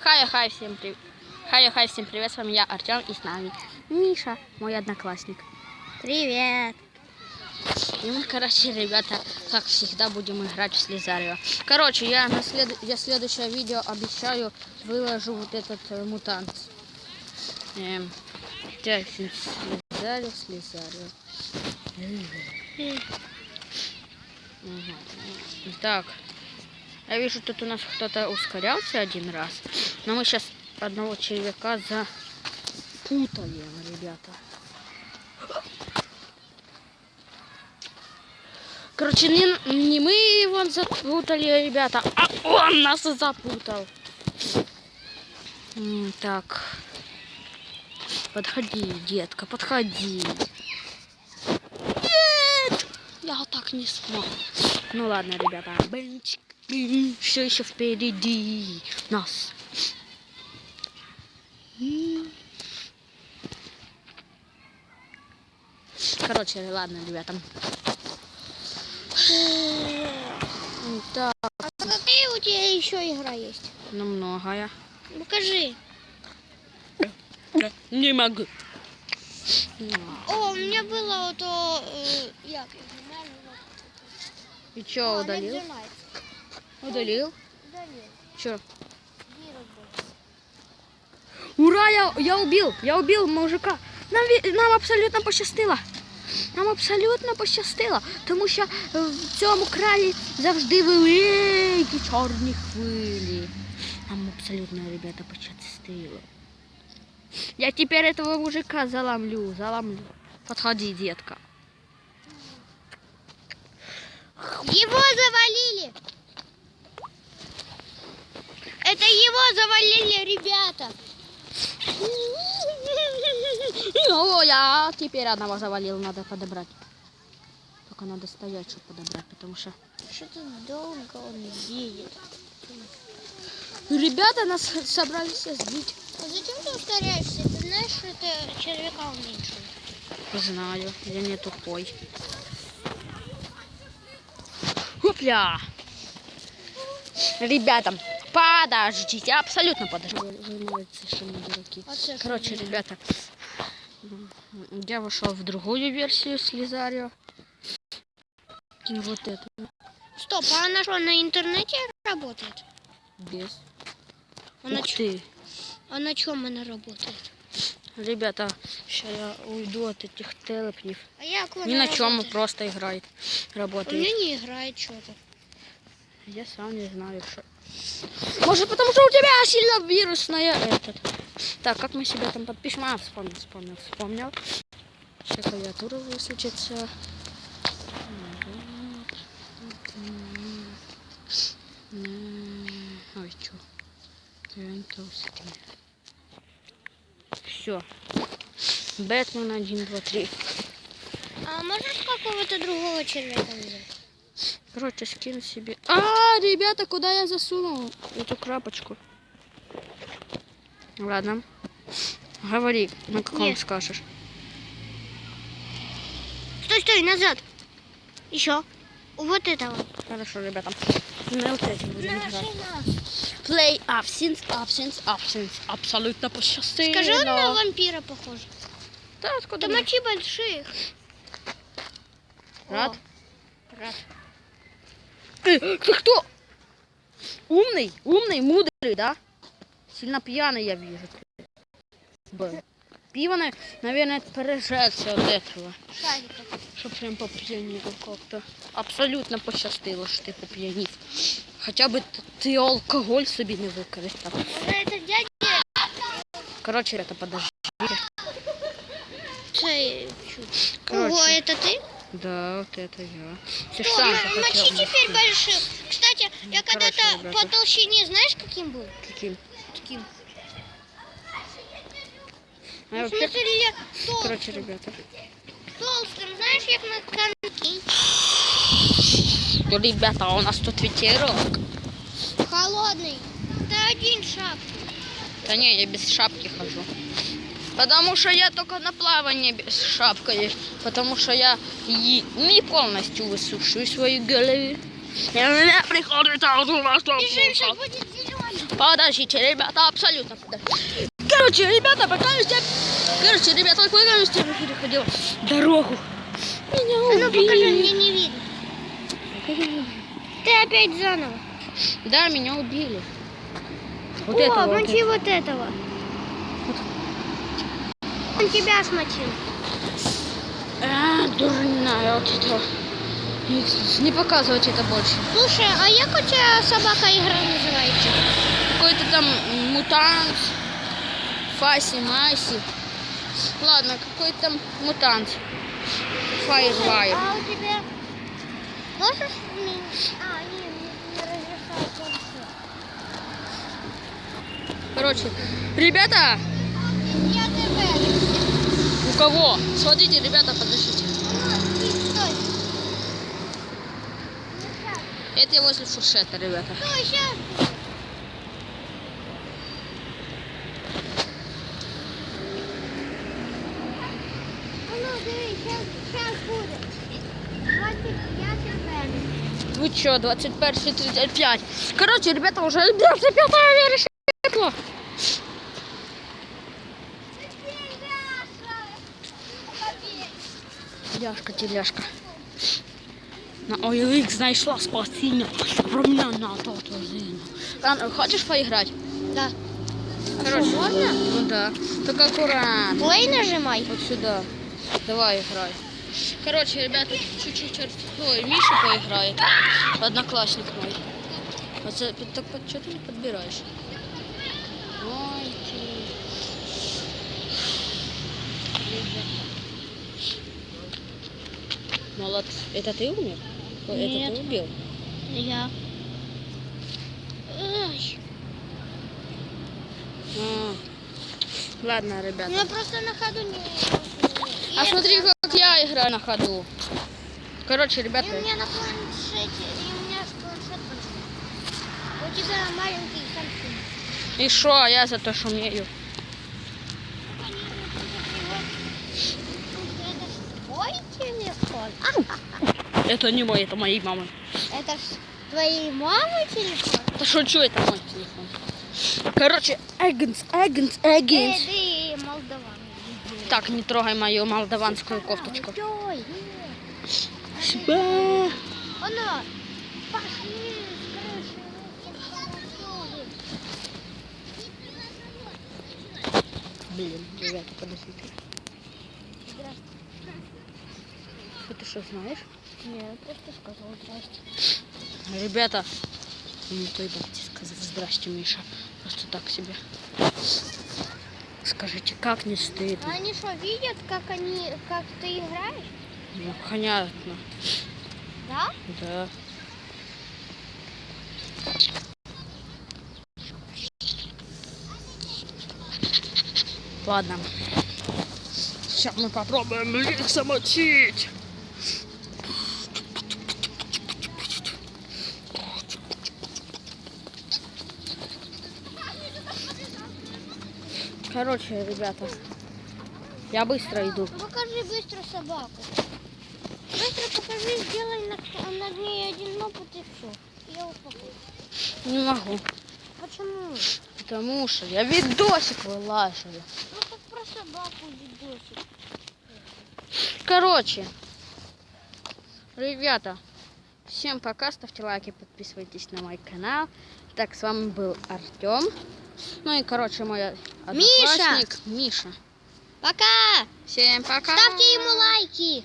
Хай, хай, всем привет. Хай, хай, всем привет, с вами я, Артем, и с нами Миша, мой одноклассник. Привет. И мы, короче, ребята, как всегда, будем играть в Слизарио. Короче, я на след... я следующее видео обещаю выложу вот этот э, мутант. Эм, Слизарио. Ага. Так, я вижу, тут у нас кто-то ускорялся один раз. Но мы сейчас одного червяка запутаем, ребята. Короче, не, не мы его запутали, ребята, а он нас запутал. Так. Подходи, детка, подходи. Нет! Я так не смог. Ну ладно, ребята. Все еще впереди нас. Короче, ладно, ребята. Так, А какая у тебя еще игра есть? ну многое. Покажи. Не могу. О, у меня было вот э, як И чё, А, удалил? Удалил? Удалил. Был. Ура, я, я убил, я убил мужика. Нам, нам абсолютно пощастило. Нам абсолютно пощастило, тому що е, в цьому краї завжди великі чорні хвилі. Нам абсолютно, ребята, пощастило. Я теперь этого мужика заломлю, заломлю. Подходи, детка. Его завалили. Это его завалили ребята. О, я теперь одного завалил, надо подобрать. Только надо стоять, чтобы подобрать, потому что... Что-то долго он едет. Ребята нас собрались сбить. А зачем ты ускоряешься? Ты знаешь, что это червяка уменьшил. Знаю, я не тупой. Хопля! Ребята, подождите, абсолютно подождите. Що Короче, ребята, я вошел в другую версию Слизарио. Вот эту. Стоп, а она что, на интернете работает? Без. А на, Ух чё- ты. а на чем она работает? Ребята, сейчас я уйду от этих телепнев. А вона Ни на чем, просто играет, У работает. меня не играет что-то. Я сам не знаю, что. Может, потому что у тебя сильно вирусная этот. Так, как мы себя там подпишем? А, вспомнил, вспомнил, вспомнил. Сейчас клавиатура высветится. Ой, что? Все. Бэтмен 1, 2, 3. А можешь какого-то другого червяка взять? Короче, скину себе. А, ребята, куда я засунул эту крапочку? Ладно. Говори, на каком Нет. скажешь. Стой, стой, назад. Еще. Вот этого. Хорошо, ребята. На вот этим будем играть. Play absence, absence, absence. Абсолютно пощастило. Скажи, он на вампира похож. Да, откуда Там очи больших. Рад? О, Рад. Э, ты кто? Умный, умный, мудрый, да? Сильно пьяный я вижу. Был. Пиво, на- наверное, пережеться от этого. Шариков. Щоб прям поп'янів как-то. Абсолютно пощастило, що ти поп'янів. Хоча б т- ти алкоголь собі не використав. Может, это дядя? Коротше, ребята, подожди. Цей, чуть. Короче. Ого, это ты? Да, вот это я. Ты ж О, сам м- захотел. мочи теперь больших. Кстати, я короче, когда-то ребята. по толщине, знаешь, каким был? Каким? Таким. А Ну, я толстым. короче, ребята. Толстым, знаешь, як на камні. Ну, ребята, у нас тут ветерок. Холодный. Да один шаг. Да не, я без шапки хожу. Потому что я только на плавание без шапкой. Потому что я не полностью высушиваю свои головы. У меня приходится сейчас будет зеленый. Подождите, ребята, абсолютно подождите. Короче, ребята, пока я тебя... Короче, ребята, пока я с тобой переходила дорогу. Меня А ну покажи, убили. мне не видно. Ты опять заново. Да, меня убили. Вот О, это вот. мочи вот этого. Он тебя смочил. А, дурная вот это. Не, показывать это больше. Слушай, а як у тебя собака игра называется? Какой-то там мутант. Фаси, Маси. Ладно, какой-то там мутант. Фаервайр. А у тебя... Можешь. А, не, не. Короче, ребята, Я ТВ. у кого? Смотрите, ребята, подождите. Стой. Это я возле фуршета, ребята. А ну, сейчас буде. 25 ТВ. Вы чё, 21.35. Короче, ребята, уже 25 вересня. Теляшка, теляшка. На OLX знайшла спасіння. Про мене на то зину. Ладно, хочешь поиграть? Да. Короче, можно? Ну да. Только аккуратно. Плей нажимай. Вот сюда. Давай играй. Короче, ребята, чуть-чуть ар- Ой, Миша поиграет. Одноклассник мой. Вот за- так что ты не подбираешь? Ой, ты. Молодец. Это ты умер? Ой, Нет. Это ты убил? Я. Ой. А. Ладно, ребята. Я просто на ходу не... А И смотри, это- как я играю на ходу. Короче, И ребята, у меня на планшете, и у меня планшет большой. У тебя маленький Samsung. и шо, а я за то шумею. Твой телефон. Это не мой, это моей мамы. Это ж твоей мамы телефон? Да шучу, это мой телефон. Короче, Эггинс, Эггинс, Эггинс. ты молдаван. Так, не трогай мою молдаванскую кофточку. Шба. Оно, пошли. Блин, ребята, подождите. Ты что, знаешь? Нет, просто сказал здрасте. Ребята, не той дайте сказать здрасте, Миша. Просто так себе. Скажите, как не А стыдно? они что, видят, как они, как ты играешь? Ну, понятно. Да? Да. Ладно. Сейчас мы попробуем их замочить. Короче, ребята, я быстро иду. Покажи быстро собаку. Быстро покажи, сделай над, над ней один опыт и все. Я успокоюсь. Не могу, Почему? потому что я видосик вылаживаю. Ну как про собаку видосик. Короче, ребята, всем пока, ставьте лайки, подписывайтесь на мой канал. Так, с вами был Артем. Ну и, короче, мой одноклассник Миша. Пока! Всем пока. Ставьте ему лайки!